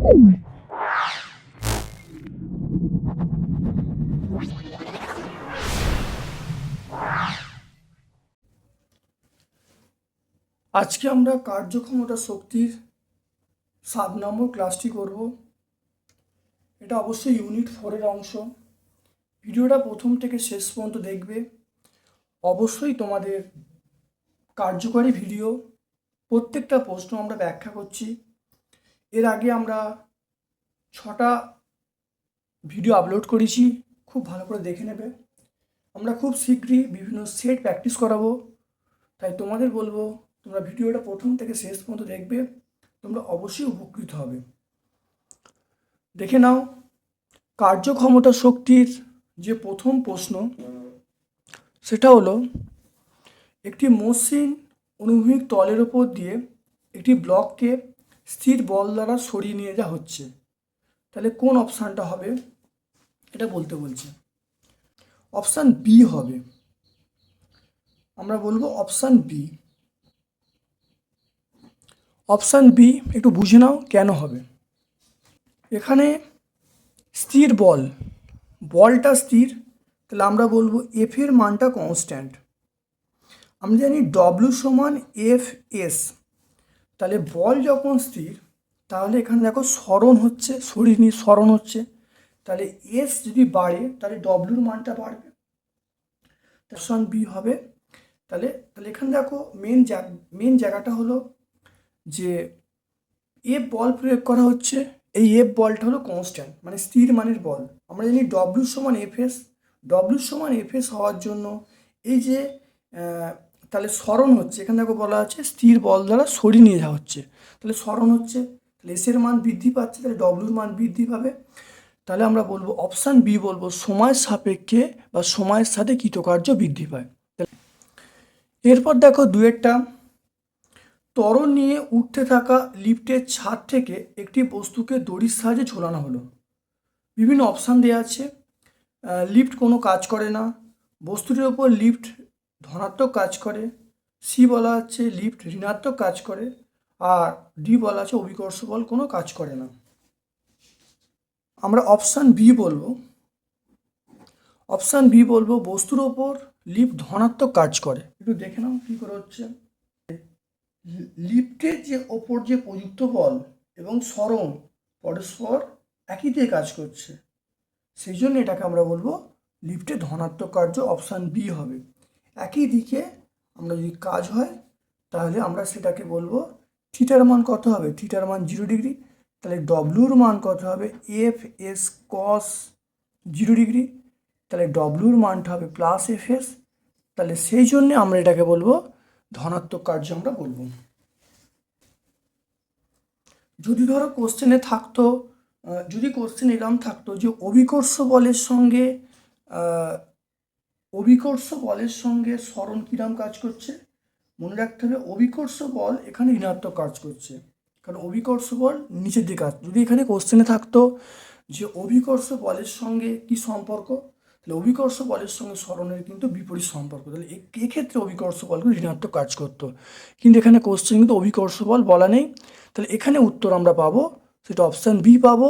আজকে আমরা কার্যক্ষমতা শক্তির সাত নম্বর ক্লাসটি করব। এটা অবশ্যই ইউনিট ফোরের অংশ। ভিডিওটা প্রথম থেকে শেষ পর্যন্ত দেখবে। অবশ্যই তোমাদের কার্যকরী ভিডিও। প্রত্যেকটা প্রশ্ন আমরা ব্যাখ্যা করছি। এর আগে আমরা ছটা ভিডিও আপলোড করেছি, খুব ভালো করে দেখে নেবে। আমরা খুব শীঘ্রই বিভিন্ন সেট প্র্যাকটিস করাবো। তাই তোমাদের বলব, তোমরা ভিডিওটা প্রথম থেকে শেষ পর্যন্ত দেখবে, তোমরা অবশ্যই উপকৃত হবে। দেখে নাও, কার্যক্ষমতা শক্তির যে প্রথম প্রশ্ন, সেটা হলো, একটি মসৃণ অনুভূমিক তলের ওপর দিয়ে একটি ব্লককে স্থির বল দ্বারা সরিয়ে নিয়ে যাওয়া হচ্ছে। তাহলে কোন অপশানটা হবে? এটা বলতে বলছে। অপশান বি হবে। আমরা বলব অপশান বি অপশান বি একটু বুঝে নাও কেন হবে। এখানে স্থির বল। বলটা স্থির, তাহলে আমরা বলব এফ এর মানটা কনস্ট্যান্ট আমরা জানি ডব্লিউ সমান এফ এস তাহলে বল যখন স্থির, তাহলে এখানে দেখো স্মরণ হচ্ছে, শরীর নিয়ে স্মরণ হচ্ছে। তাহলে এস যদি বাড়ে, তাহলে ডব্লিউর মানটা বাড়বে। তার অপশন বি হবে। তাহলে তাহলে এখানে দেখো মেন মেন জায়গাটা হলো যে এফ বল প্রয়োগ করা হচ্ছে, এই এফ বলটা হলো কনস্ট্যান্ট মানে স্থির মানের বল। আমরা জানি ডব্লিউ সমান এফ এস ডব্লিউ সমান এফ এস হওয়ার জন্য এই যে তাহলে স্মরণ হচ্ছে, এখানে দেখো বলা আছে, স্থির বল দ্বারা সরিয়ে নিয়ে যাওয়া হচ্ছে। তাহলে স্মরণ হচ্ছে, তাহলে মান বৃদ্ধি পাচ্ছে, তাহলে ডব্লুর মান বৃদ্ধি পাবে। তাহলে আমরা বলব অপশান বি বলব, সময়ের সাপেক্ষে বা সময়ের সাথে কৃতকার্য বৃদ্ধি পায়। এরপর দেখো দুয়েরটা তরল নিয়ে উঠতে থাকা লিফটের ছাদ থেকে একটি বস্তুকে দড়ির সাহায্যে ঝোলানো হলো। বিভিন্ন অপশান দেওয়া আছে লিফট কোনো কাজ করে না, বস্তুটির ওপর লিফট ধনাত্মক কাজ করে সি বলা হচ্ছে লিফট ঋণাত্মক কাজ করে, আর ডি বলা আছে অভিকর্ষ বল কোনো কাজ করে না। আমরা অপশান বি বলব। অপশান বি বলব, বস্তুর ওপর লিফট ধনাত্মক কাজ করে। একটু দেখে নাও কী করে হচ্ছে। লিফটের যে ওপর যে প্রযুক্ত বল এবং সরণ পরস্পর একই দিয়ে কাজ করছে। সেই জন্য এটাকে আমরা বলব লিফটে ধনাত্মক কার্য অপশান বি হবে। একই দিকে আমরা যদি কাজ হয়, তাহলে আমরা সেটাকে বলব থিটার মান কত হবে? থিটার মান জিরো ডিগ্রি। তাহলে ডব্লুর মান কত হবে? F S cos zero degree. তাহলে ডব্লুর মানটা হবে প্লাস এফ এস তাহলে সেই জন্যে আমরা এটাকে বলব ধনাত্মক কার্য আমরা বলব। যদি ধরো কোশ্চেনে থাকতো যদি কোশ্চেন এরকম থাকতো যে অভিকর্ষ বলের সঙ্গে অভিকর্ষ বলের সঙ্গে স্মরণ কিরাম কাজ করছে? মনে রাখতে হবে, অভিকর্ষ বল এখানে ঋণাত্মক কাজ করছে। কারণ অভিকর্ষ বল নিচের দিকে কাজ যদি এখানে কোশ্চেনে থাকতো যে অভিকর্ষ বলের সঙ্গে কি সম্পর্ক? তাহলে অভিকর্ষ বলের সঙ্গে স্মরণের কিন্তু বিপরীত সম্পর্ক। তাহলে এক্ষেত্রে অভিকর্ষ বলগুলো ঋণাত্মক কাজ করতো। কিন্তু এখানে কোশ্চেন কিন্তু অভিকর্ষ বল বলা নেই। তাহলে এখানে উত্তর আমরা পাবো, সেটা অপশান বি পাবো।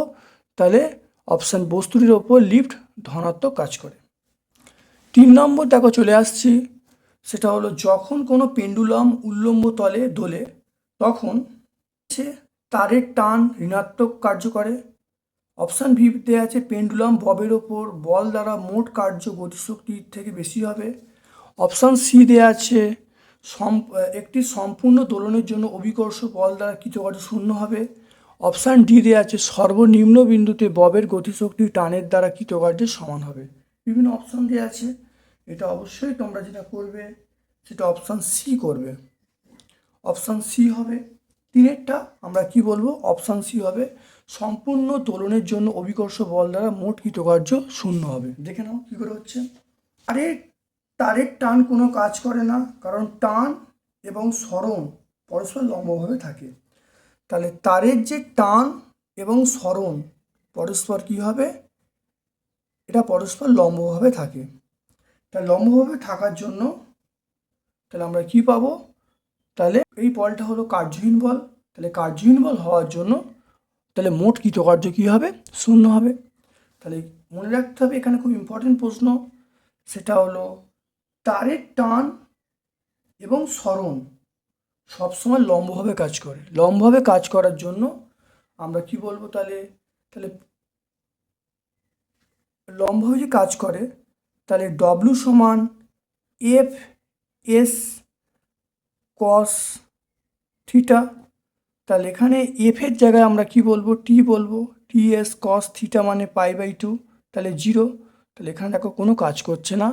তাহলে অপশান বস্তুটির ওপর লিফট ধনাত্মক কাজ করে। তিন নম্বর দেখো চলে আসছি। সেটা হলো যখন কোনো পেন্ডুলাম উল্লম্ব তলে দোলে, তখন সে তারের টান ঋণাত্মক কার্য করে। অপশান ভিতে আছে পেন্ডুলাম ববের ওপর বল দ্বারা মোট কার্য গতিশক্তির থেকে বেশি হবে। অপশান সি দেওয়া আছে একটি সম্পূর্ণ দোলনের জন্য অভিকর্ষ বল দ্বারা কৃতকার্য শূন্য হবে। অপশান ডি দেওয়া আছে সর্বনিম্ন বিন্দুতে ববের গতিশক্তি টানের দ্বারা কৃতকার্যের সমান হবে। বিভিন্ন অপশান দেওয়া আছে। এটা অবশ্যই তোমরা যেটা করবে, সেটা অপশান সি করবে। অপশান সি হবে তিনেরটা। আমরা কি বলব? অপশান সি হবে সম্পূর্ণ তোলনের জন্য অভিকর্ষ বল দ্বারা মোট কৃতকার্য শূন্য হবে। দেখে নাও কী করে হচ্ছে। আরে, তারের টান কোনো কাজ করে না, কারণ টান এবং সরণ পরস্পর লম্বভাবে থাকে। তাহলে তারের যে টান এবং সরণ পরস্পর কী হবে? এটা পরস্পর লম্বভাবে থাকে। তা লম্বভাবে থাকার জন্য তাহলে আমরা কি পাবো? তাহলে এই বলটা হলো কার্যহীন বল। তাহলে কার্যহীন বল হওয়ার জন্য তাহলে মোট কৃতকার্য কী হবে? শূন্য হবে। তাহলে মনে রাখতে হবে এখানে খুব ইম্পর্টেন্ট প্রশ্ন। সেটা হলো তারের টান এবং সরণ সবসময় লম্বভাবে কাজ করে। লম্বভাবে কাজ করার জন্য আমরা কি বলব তাহলে? তাহলে লম্বভাবে যে কাজ করে, তাহলে ডব্লু সমান এফ এস কস থিটা তাহলে এখানে এফের জায়গায় আমরা কি বলব? টি বলব। টি এস কস থিটা মানে পাই বাই টু তাহলে জিরো তাহলে এখানে দেখো কোনো কাজ করছে না।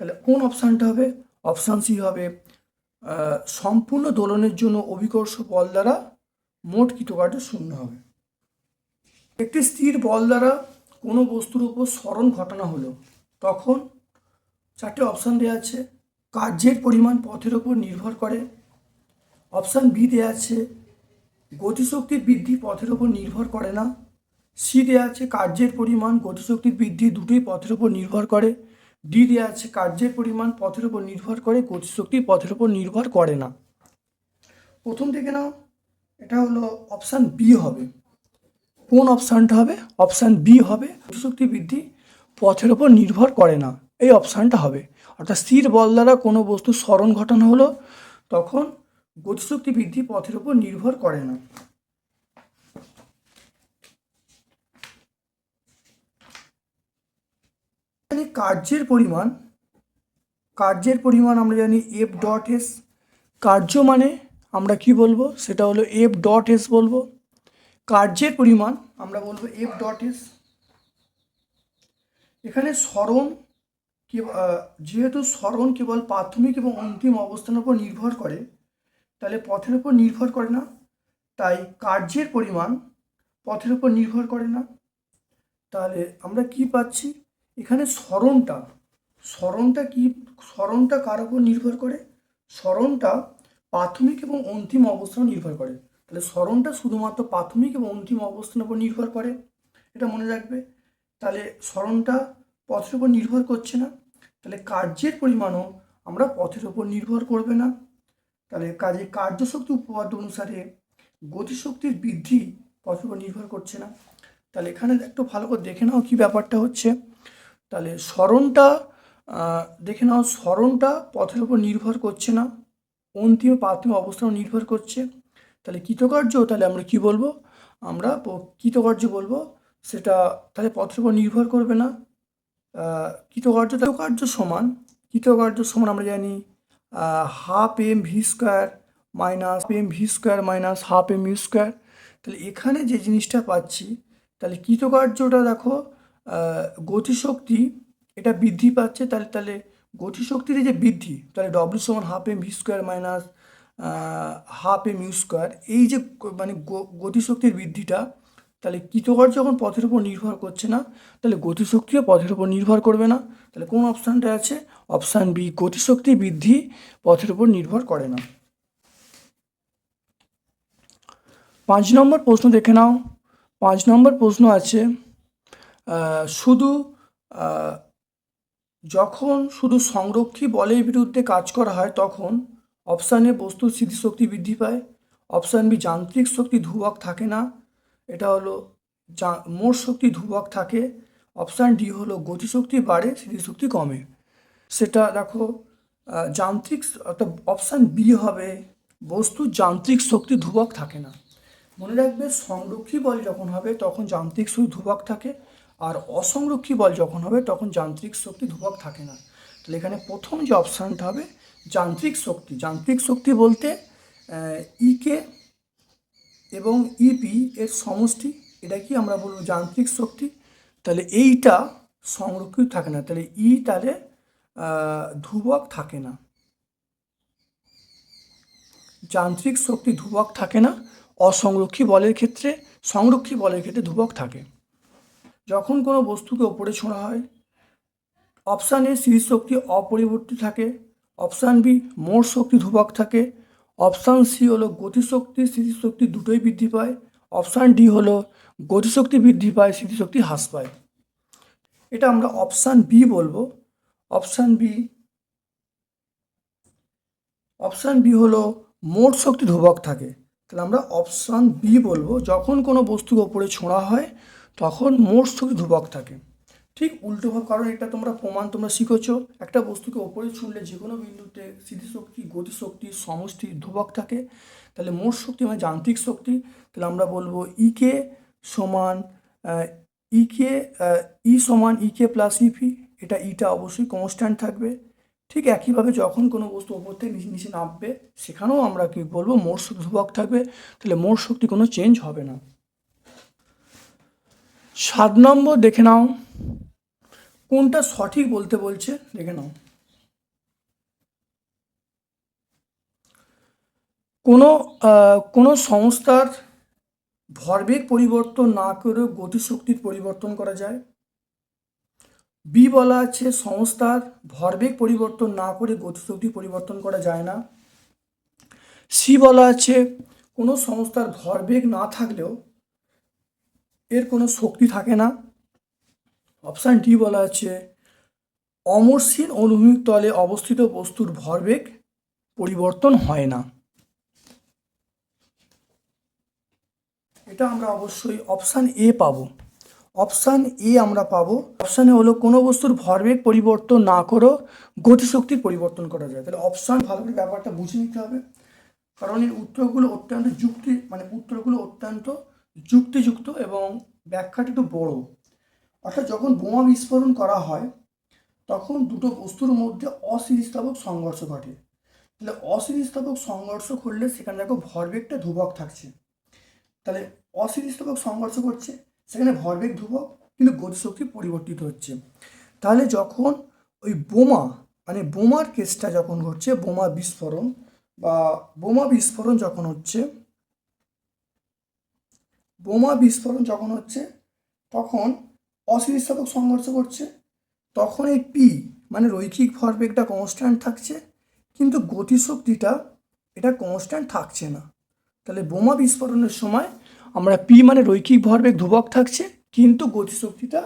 তাহলে কোন অপশানটা হবে? অপশান সি হবে সম্পূর্ণ দোলনের জন্য অভিকর্ষ বল দ্বারা মোট কৃতকার্য শূন্য হবে। একটি স্থির বল দ্বারা কোনো বস্তুর উপর স্মরণ ঘটানো হলো তখন চারটে অপশান দেওয়া আছে, কার্যের পরিমাণ পথের উপর নির্ভর করে। অপশান বি দেওয়া আছে, গতিশক্তির বৃদ্ধি পথের উপর নির্ভর করে না। সি দেওয়া আছে, কার্যের পরিমাণ গতিশক্তির বৃদ্ধি দুটোই পথের উপর নির্ভর করে। ডি দেওয়া আছে, কার্যের পরিমাণ পথের উপর নির্ভর করে গতিশক্তি পথের উপর নির্ভর করে না। প্রথম থেকে নাও, এটা হলো অপশান বি হবে। কোন অপশানটা হবে? অপশান বি হবে গতিশক্তি বৃদ্ধি পথের উপর নির্ভর করে না। এই অপশানটা হবে। অর্থাৎ স্থির বল দ্বারা কোনো বস্তু স্মরণ ঘটানো হলো, তখন গতিশক্তি বৃদ্ধি পথের উপর নির্ভর করে না। কার্যের পরিমাণ কার্যের পরিমাণ আমরা জানি এফ ডট এস কার্য মানে আমরা কি বলব? সেটা হলো এফ ডট এস বলব। কার্যের পরিমাণ আমরা বলব এফ ডট এস এখানে স্মরণ যেহেতু স্মরণ কেবল প্রাথমিক এবং অন্তিম অবস্থানের উপর নির্ভর করে, তাহলে পথের উপর নির্ভর করে না, তাই কার্যের পরিমাণ পথের উপর নির্ভর করে না। তাহলে আমরা কি পাচ্ছি? এখানে স্মরণটা স্মরণটা কি, স্মরণটা কার উপর নির্ভর করে? স্মরণটা প্রাথমিক এবং অন্তিম অবস্থান নির্ভর করে। তাহলে স্মরণটা শুধুমাত্র প্রাথমিক এবং অন্তিম অবস্থানের উপর নির্ভর করে, এটা মনে রাখবে। তাহলে স্মরণটা পথের উপর নির্ভর করছে না। তাহলে কার্যের পরিমাণও আমরা পথের উপর নির্ভর করবে না। তাহলে কাজে কার্যশক্তি উপপাদ্য অনুসারে গতিশক্তির বৃদ্ধি পথের উপর নির্ভর করছে না। তাহলে এখানে একটু ভালো করে দেখে নাও কী ব্যাপারটা হচ্ছে। তাহলে স্মরণটা দেখে নাও, স্মরণটা পথের উপর নির্ভর করছে না। অন্তিম প্রাথমিক অবস্থান নির্ভর করছে। তাহলে কৃতকার্য তাহলে আমরা কি বলব? আমরা কৃতকার্য বলব। সেটা তাহলে পথের উপর নির্ভর করবে না। কৃতকার্য কৃতকার্য সমান। কৃতকার্য সমান আমরা জানি half M V square minus M V square minus half M U square তাহলে এখানে যে জিনিসটা পাচ্ছি, তাহলে কৃতকার্যটা দেখো গতিশক্তি, এটা বৃদ্ধি পাচ্ছে। তাহলে তাহলে গতিশক্তির যে বৃদ্ধি, তাহলে ডব্লিউ সমান half M V square minus half M U square, এই যে মানে গতিশক্তির বৃদ্ধিটা, তাহলে কৃতকার্য যখন পথের উপর নির্ভর করছে না। তাহলে গতিশক্তিও পথের উপর নির্ভর করবে না। তাহলে কোন অপশানটা আছে? অপশান বি, গতিশক্তি বৃদ্ধি পথের উপর নির্ভর করে না। পাঁচ নম্বর প্রশ্ন দেখে নাও। পাঁচ নম্বর প্রশ্ন আছে শুধু যখন শুধু সংরক্ষী বলের বিরুদ্ধে কাজ করা হয়, তখন অপশান এ বস্তুর স্মৃতিশক্তি বৃদ্ধি পায়। অপশান বি যান্ত্রিক শক্তি ধ্রুবক থাকে না। এটা হলো যা- মোট শক্তি ধ্রুবক থাকে। অপশান ডি হলো গতিশক্তি বাড়ে স্মৃতিশক্তি কমে। সেটা দেখো যান্ত্রিক অর্থাৎ অপশান বি হবে, বস্তুর যান্ত্রিক শক্তি ধ্রুবক থাকে না। মনে রাখবে, সংরক্ষী বল যখন হবে, তখন যান্ত্রিক শক্তি ধ্রুবক থাকে। আর অসংরক্ষী বল যখন হবে, তখন যান্ত্রিক শক্তি ধ্রুবক থাকে না। তাহলে এখানে প্রথম যে অপশানটা হবে যান্ত্রিক শক্তি। যান্ত্রিক শক্তি বলতে ইকে এবং ইপি এর সমষ্টি। এটা কি আমরা বলব যান্ত্রিক শক্তি? তাহলে এইটা সংরক্ষিত থাকে না। তাহলে ই তাহলে আহ, ধ্রুবক থাকে না। যান্ত্রিক শক্তি ধ্রুবক থাকে না। অসংরক্ষী বলের ক্ষেত্রে সংরক্ষী বলের ক্ষেত্রে ধ্রুবক থাকে। যখন কোনো বস্তুকে ওপরে ছোঁড়া হয় অপশান এ স্থির শক্তি অপরিবর্তিত থাকে। অপশান বি মোট শক্তি ধ্রুবক থাকে। অপশান সি হলো গতিশক্তি, স্থিতিশক্তি দুটোই বৃদ্ধি পায়। অপশান ডি হলো গতিশক্তি বৃদ্ধি পায় স্মৃতিশক্তি হ্রাস পায়। এটা আমরা অপশান বি বলব। অপশান বি অপশান বি হলো মোট শক্তি ধ্রুবক থাকে। তাহলে আমরা অপশান বি বলব। যখন কোনো বস্তু ওপরে ছোঁড়া হয়, তখন মোট শক্তি ধ্রুবক থাকে। ঠিক উল্টোভাবে কারণ এটা তোমরা প্রমাণ তোমরা শিখেছো। একটা বস্তুকে ওপরে ছুঁড়লে যে কোনো বিন্দুতে স্থিতিশক্তি গতিশক্তি, সমষ্টি, ধ্রুবক থাকে। তাহলে মোট শক্তি মানে যান্ত্রিক শক্তি। তাহলে আমরা বলব ইকে সমান ইকে ই সমান ইকে প্লাস ইপি এটা ইটা অবশ্যই কনস্ট্যান্ট থাকবে। ঠিক একইভাবে যখন কোনো বস্তু ওপর থেকে নিচে নিচে নামবে, সেখানেও আমরা কি বলব মোট শক্তি, ধ্রুবক থাকবে। তাহলে মোট শক্তি কোনো চেঞ্জ হবে না। সাত নম্বর দেখে নাও। কোনটা সঠিক বলতে বলছে, দেখে নাও। কোনো কোনো সংস্থার ভরবেগ পরিবর্তন না করে গতিশক্তির পরিবর্তন করা যায়। বি বলা আছে, সংস্থার ভরবেগ পরিবর্তন না করে গতিশক্তি পরিবর্তন করা যায় না। সি বলা আছে, কোনো সংস্থার ভরবেগ না থাকলেও এর কোনো শক্তি থাকে না। অপশান ডি বলা আছে অমসৃণ অনুভূমিক তলে অবস্থিত বস্তুর ভরবেগ পরিবর্তন হয় না। এটা আমরা অবশ্যই অপশান এ পাবো। অপশান এ আমরা পাবো, অপশানে হলো কোনো বস্তুর ভরবেগ পরিবর্তন না করেও গতিশক্তির পরিবর্তন করা যায়। তাহলে অপশান ভালো করে ব্যাপারটা বুঝে নিতে হবে। কারণ এর উত্তরগুলো অত্যন্ত যুক্তি মানে উত্তরগুলো অত্যন্ত যুক্তিযুক্ত এবং ব্যাখ্যাটা একটু বড়। অর্থাৎ যখন বোমা বিস্ফোরণ করা হয়, তখন দুটো বস্তুর মধ্যে অস্থিতিস্থাপক সংঘর্ষ ঘটে। তাহলে অস্থিতিস্থাপক সংঘর্ষ করলে সেখানে দেখো ভরবেগটা ধ্রুবক থাকছে। তাহলে অস্থিতিস্থাপক সংঘর্ষ করছে, সেখানে ভরবেগ ধ্রুবক কিন্তু গতিশক্তি পরিবর্তিত হচ্ছে। তাহলে যখন ওই বোমা মানে বোমার কেসটা যখন ঘটছে, বোমা বিস্ফোরণ বা বোমা বিস্ফোরণ যখন হচ্ছে, বোমা বিস্ফোরণ যখন হচ্ছে, তখন অস্থিতিস্থাপক সংঘর্ষ করছে। তখন এই পি মানে রৈখিক ভরবেগটা কনস্ট্যান্ট থাকছে, কিন্তু গতিশক্তিটা এটা কনস্ট্যান্ট থাকছে না। তাহলে বোমা বিস্ফোরণের সময় আমরা পি মানে রৈখিক ভরবেগ ধ্রুবক থাকছে, কিন্তু গতিশক্তিটা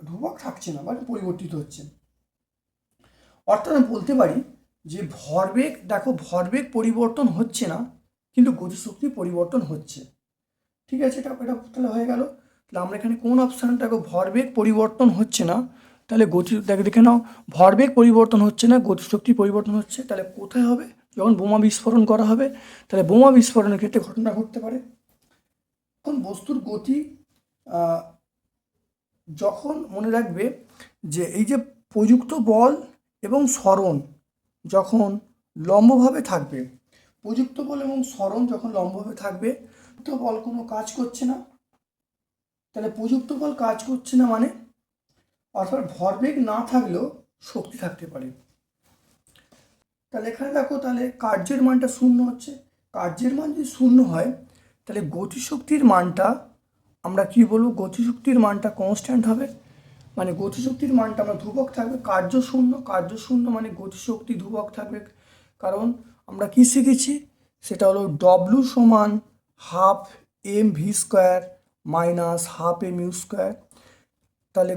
ধ্রুবক থাকছে না মানে পরিবর্তিত হচ্ছে। অর্থাৎ আমি বলতে পারি যে ভরবেগ, দেখো ভরবেগ পরিবর্তন হচ্ছে না, কিন্তু গতিশক্তি পরিবর্তন হচ্ছে। ঠিক আছে, এটা এটা তাহলে হয়ে গেল। তাহলে আমরা এখানে কোন অপশানটা দেখো ভরবেগ পরিবর্তন হচ্ছে না, তাহলে গতি দেখে দেখে নাও, ভরবেগ পরিবর্তন হচ্ছে না, গতিশক্তি পরিবর্তন হচ্ছে, তাহলে কোথায় হবে? যখন বোমা বিস্ফোরণ করা হবে, তাহলে বোমা বিস্ফোরণের ক্ষেত্রে ঘটনা ঘটতে পারে। এখন বস্তুর গতি যখন মনে রাখবে যে এই যে প্রযুক্ত বল এবং স্মরণ যখন লম্বভাবে থাকবে, প্রযুক্ত বল এবং স্মরণ যখন লম্বভাবে থাকবে, তো বল কোনো কাজ করছে না। তাহলে প্রযুক্ত বল কাজ করছে না মানে? অর্থাৎ ভরবেগ না থাকলেও শক্তি থাকতে পারে। তাহলে এখানে দেখো তাহলে কার্যের মানটা শূন্য হচ্ছে। কার্যের মান যদি শূন্য হয়, তাহলে গতিশক্তির মানটা আমরা কি বলব? গতিশক্তির মানটা কনস্ট্যান্ট হবে। মানে গতিশক্তির মানটা আমরা ধ্রুবক থাকবে। কার্য শূন্য কার্য শূন্য মানে গতিশক্তি ধ্রুবক থাকবে। কারণ আমরা কি শিখেছি? সেটা হলো ডব্লু সমান half M V square minus half M U square তাহলে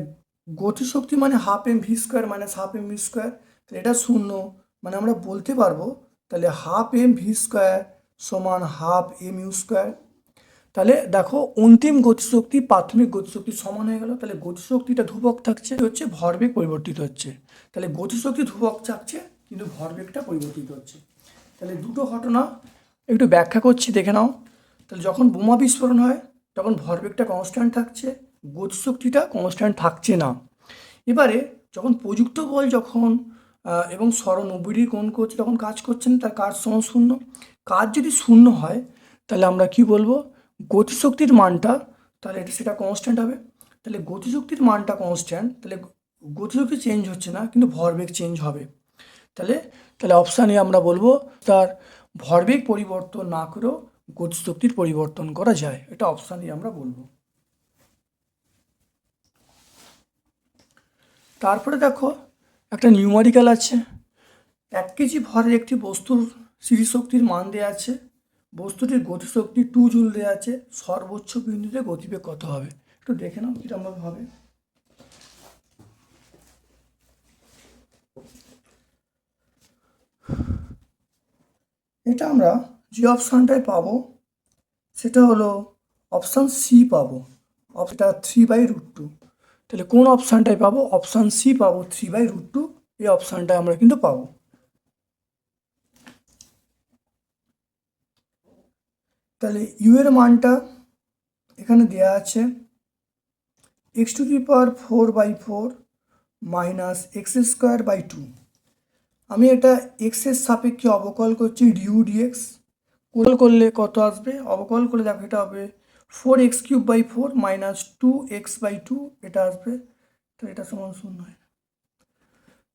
গতিশক্তি মানে half M V square minus half M V square তাহলে এটা শূন্য। মানে আমরা বলতে পারব, তাহলে হাফ এম ভি স্কোয়ার সমান হাফ এম ইউ স্কোয়ার তাহলে দেখো, অন্তিম গতিশক্তি প্রাথমিক গতিশক্তি সমান হয়ে গেল। তাহলে গতিশক্তিটা ধ্রুবক থাকছে হচ্ছে? ভরবেগ পরিবর্তিত হচ্ছে। তাহলে গতিশক্তি ধ্রুবক থাকছে, কিন্তু ভরবেগটা পরিবর্তিত হচ্ছে। তাহলে দুটো ঘটনা, একটু ব্যাখ্যা করছি, দেখে নাও। তাহলে যখন বোমা বিস্ফোরণ হয় তখন ভরবেগটা কনস্ট্যান্ট থাকছে গতিশক্তিটা কনস্ট্যান্ট থাকছে না। এবারে যখন প্রযুক্ত বল যখন এবং স্মরণ নব্বই কোণ করছে, তখন কাজ করছেন তার কাজ সমান শূন্য। কাজ যদি শূন্য হয়, তাহলে আমরা কি বলব? গতিশক্তির মানটা, তাহলে এটা সেটা কনস্ট্যান্ট হবে। তাহলে গতিশক্তির মানটা কনস্ট্যান্ট তাহলে গতিশক্তি চেঞ্জ হচ্ছে না, কিন্তু ভরবেগ চেঞ্জ হবে। তাহলে তাহলে অপশানে আমরা বলব, তার ভরবেগ পরিবর্তন না করেও গতিশক্তির পরিবর্তন করা যায়, এটা অপশানে আমরা বলব। তারপরে দেখো, একটা নিউমারিক্যাল আছে। এক কেজি ভরের একটি বস্তুর স্মৃতিশক্তির মান দেওয়া আছে। বস্তুটির গতিশক্তি টু জুল দেওয়া আছে। সর্বোচ্চ বিন্দুতে গতিবেগ কত হবে? একটু দেখে নাও কীরকমভাবে হবে। এটা আমরা যে অপশানটায় পাবো, সেটা হলো অপশান সি পাবো। এটা থ্রি বাই রুট টু তাহলে কোন অপশানটায় পাবো? অপশান সি পাবো থ্রি বাই রুট টু এই অপশানটায় আমরা কিন্তু পাবো। তাহলে ইউ এর মানটা এখানে দেওয়া আছে। X to the power four by four minus X square by two আমি এটা এক্সের সাপেক্ষে অবকল করছি ডিউ ডিএক্স কোল করলে কত আসবে? অবকল করলে দেখো এটা হবে four X cube by four minus two X by two এটা আসবে। তো এটা সমান শূন্য হয়।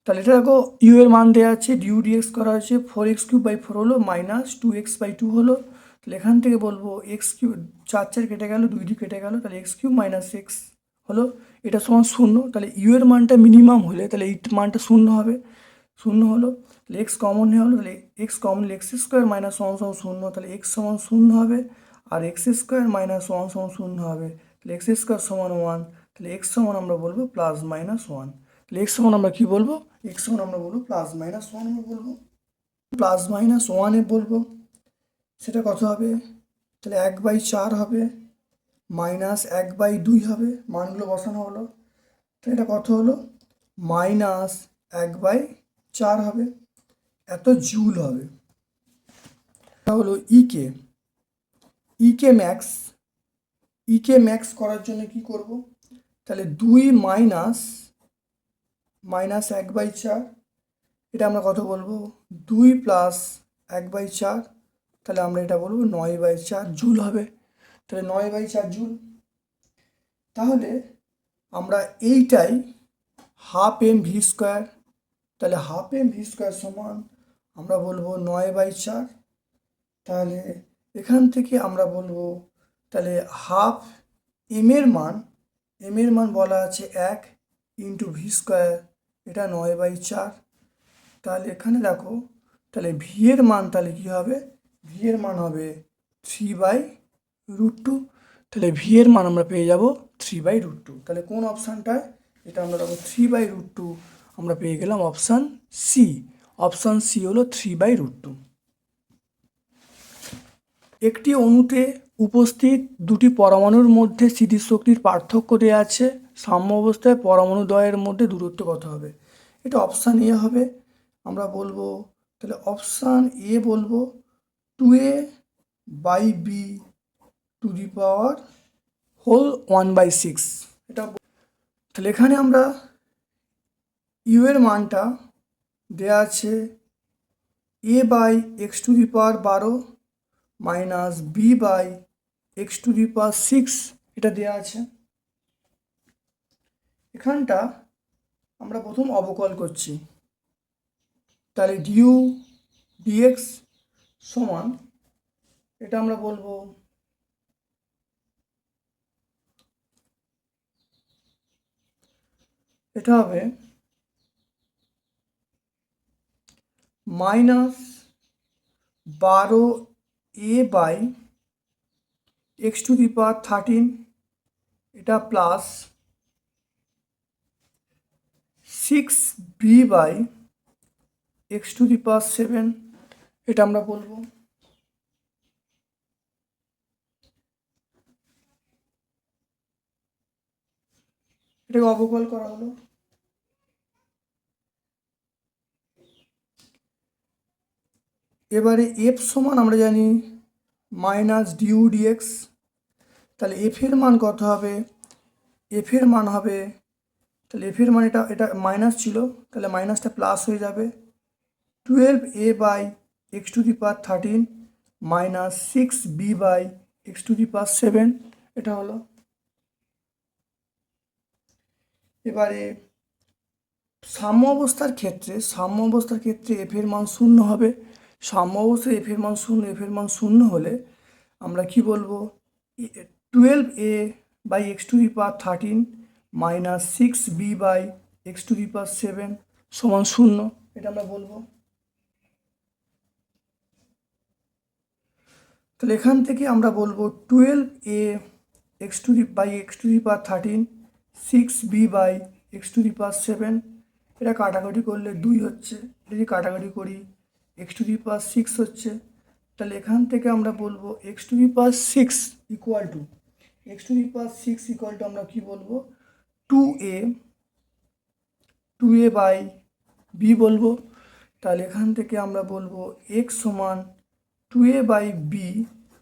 তাহলে এটা দেখো ইউ এর মান দেওয়া আছে ডিউ ডিএক্স করা হয়েছে four X cube by four হলো minus two X by two হলো। তাহলে এখান থেকে বলব এক্স কিউব চার চার কেটে গেল, দুই দুই কেটে গেল, তাহলে এক্স কিউব মাইনাস এক্স হলো। এটা সমান শূন্য, তাহলে ইউ এর মানটা মিনিমাম হলে তাহলে এই মানটা শূন্য হবে। শূন্য হলো। তাহলে এক্স কমন হয়ে হলো, তাহলে X common X square minus one সমান শূন্য, তাহলে এক্স সমান শূন্য হবে, আর এক্স স্কোয়ার মাইনাস ওয়ান সমান শূন্য হবে, তাহলে এক্স স্কোয়ার সমান ওয়ান তাহলে এক্স সমান আমরা বলব প্লাস মাইনাস ওয়ান তাহলে এক্স সমান আমরা কী বলব? এক্স সমান আমরা বলব প্লাস মাইনাস ওয়ান আমরা বলব প্লাস মাইনাস ওয়ানে বলব, সেটা কত হবে? তাহলে এক বাই চার হবে মাইনাস এক বাই দুই হবে, মানগুলো বসানো হলো, তাহলে এটা কত হলো? মাইনাস এক বাই চার হবে এত জুল হবে। এটা হলো ইকে ইকে ম্যাক্স ইকে ম্যাক্স করার জন্য কি করব? তাহলে দুই মাইনাস মাইনাস এক বাই চার, এটা আমরা কত বলব? দুই প্লাস এক বাই চার, তাহলে আমরা এটা বলব নয় বাই চার জুল হবে। তাহলে নয় বাই চার জুল। তাহলে আমরা এইটাই হাফ এম ভি স্কোয়ার তাহলে হাফ এম ভি স্কোয়ার সমান আমরা বলব নয় বাই চার। তাহলে এখান থেকে আমরা বলব তাহলে হাফ এম এর মান এম এর মান বলা আছে এক ইন্টু ভি স্কোয়ার এটা নয় বাই চার। তাহলে এখানে দেখো, তাহলে ভি এর মান তাহলে কী হবে? ভি এর মান হবে থ্রি বাই রুট টু তাহলে ভি এর মান আমরা পেয়ে যাব থ্রি বাই রুট টু তাহলে কোন অপশানটায় এটা আমরা দেখো থ্রি বাই রুট টু আমরা পেয়ে গেলাম অপশান সি অপশান সি হলো থ্রি বাই রুট টু একটি অণুতে উপস্থিত দুটি পরমাণুর মধ্যে স্থিতিশক্তির পার্থক্য দেওয়া আছে। সাম্য অবস্থায় পরমাণু দ্বয়ের মধ্যে দূরত্ব কত হবে? এটা অপশান এ হবে। আমরা বলব, তাহলে অপশান এ বলব two A by B to the power whole one by six এটা তাহলে এখানে আমরা ইউ এর মানটা দেওয়া আছে A by X to the power বারো minus B by X to the power six এটা দেওয়া আছে। এখানটা আমরা প্রথম অবকল করছি। তাহলে ডিউ ডিএক্স সমান, এটা আমরা বলব এটা হবে মাইনাস বারো A by X to the power thirteen, এটা plus six B by X to the power seven, এটা আমরা বলব। এটাকে অবকল করা হলো। এবারে এফ সমান আমরা জানি মাইনাস ডিউ ডিএক্স তাহলে এফের মান কত হবে? এফের মান হবে, তাহলে এফের মান এটা এটা মাইনাস ছিল, তাহলে মাইনাসটা প্লাস হয়ে যাবে। Twelve A by X to the power thirteen minus six B by X to the power seven এটা হলো। এবারে সাম্য অবস্থার ক্ষেত্রে, সাম্য অবস্থার ক্ষেত্রে এফের মান শূন্য হবে। সাম্য অবস্থায় এফ এর মান শূন্য এফ এর মান শূন্য হলে আমরা কি বলব? Twelve A by X to the power thirteen minus six B by X to the power seven সমান শূন্য, এটা আমরা বলব। তাহলে এখান থেকে আমরা বলব twelve a x to the by x to the power thirteen six b by x to the power seven এটা কাটাকাটি করলে দুই হচ্ছে। যদি কাটাকাটি করি x to the power six হচ্ছে, তাহলে এখান থেকে আমরা বলব x to the power six equal to x to the power six equal to আমরা কী বলব? Two a two a by b বলব। তাহলে এখান থেকে আমরা বলব এক্স সমান টু এ বাই বি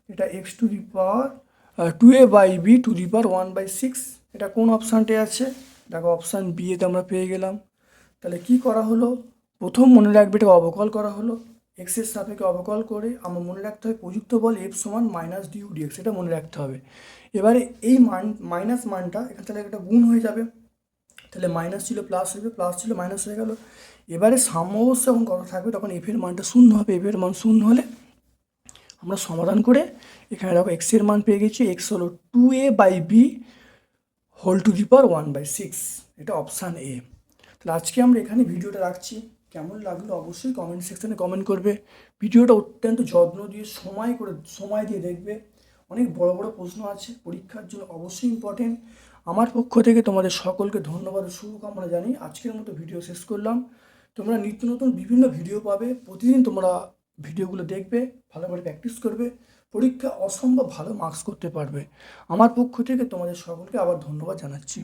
এটা x to the power two a by b to the power one by six এটা কোন অপশানটে আছে? দেখো অপশান বি এতে আমরা পেয়ে গেলাম। তাহলে কি করা হলো? প্রথম মনে রাখবে এটা অবকল করা হলো। এক্সের সাপেক্ষে অবকল করে আমার মনে রাখতে হবে প্রযুক্ত বল এফ সমান minus d u d x এটা মনে রাখতে হবে। এবারে এই মান মাইনাস মানটা এখান থেকে একটা গুণ হয়ে যাবে। তাহলে মাইনাস ছিল প্লাস হবে প্লাস ছিল মাইনাস হয়ে গেল। এবারে সামস্ত যখন কথা থাকবে, তখন এফের মানটা শূন্য হবে। এফের মান শূন্য হলে আমরা সমাধান করে এখানে দেখো এক্সের মান পেয়ে গেছি। এক্স হলো two a by b whole to the power one by six এটা অপশান এ তাহলে আজকে আমরা এখানে ভিডিওটা রাখছি। কেমন লাগল অবশ্যই কমেন্ট সেকশানে কমেন্ট করবে। ভিডিওটা অত্যন্ত যত্ন দিয়ে, সময় করে, সময় দিয়ে দেখবে। অনেক বড় বড় প্রশ্ন আছে, পরীক্ষার জন্য অবশ্যই ইম্পর্টেন্ট আমার পক্ষ থেকে তোমাদের সকলকে ধন্যবাদ ও শুভকামনা জানি আজকের মতো ভিডিও শেষ করলাম। তোমরা নিত্য নতুন বিভিন্ন ভিডিও পাবে, প্রতিদিন তোমরা ভিডিওগুলো দেখবে, ভালো করে প্র্যাকটিস করবে পরীক্ষা অসম্ভব ভালো মার্কস করতে পারবে। আমার পক্ষ থেকে তোমাদের সকলকে আবার ধন্যবাদ জানাচ্ছি।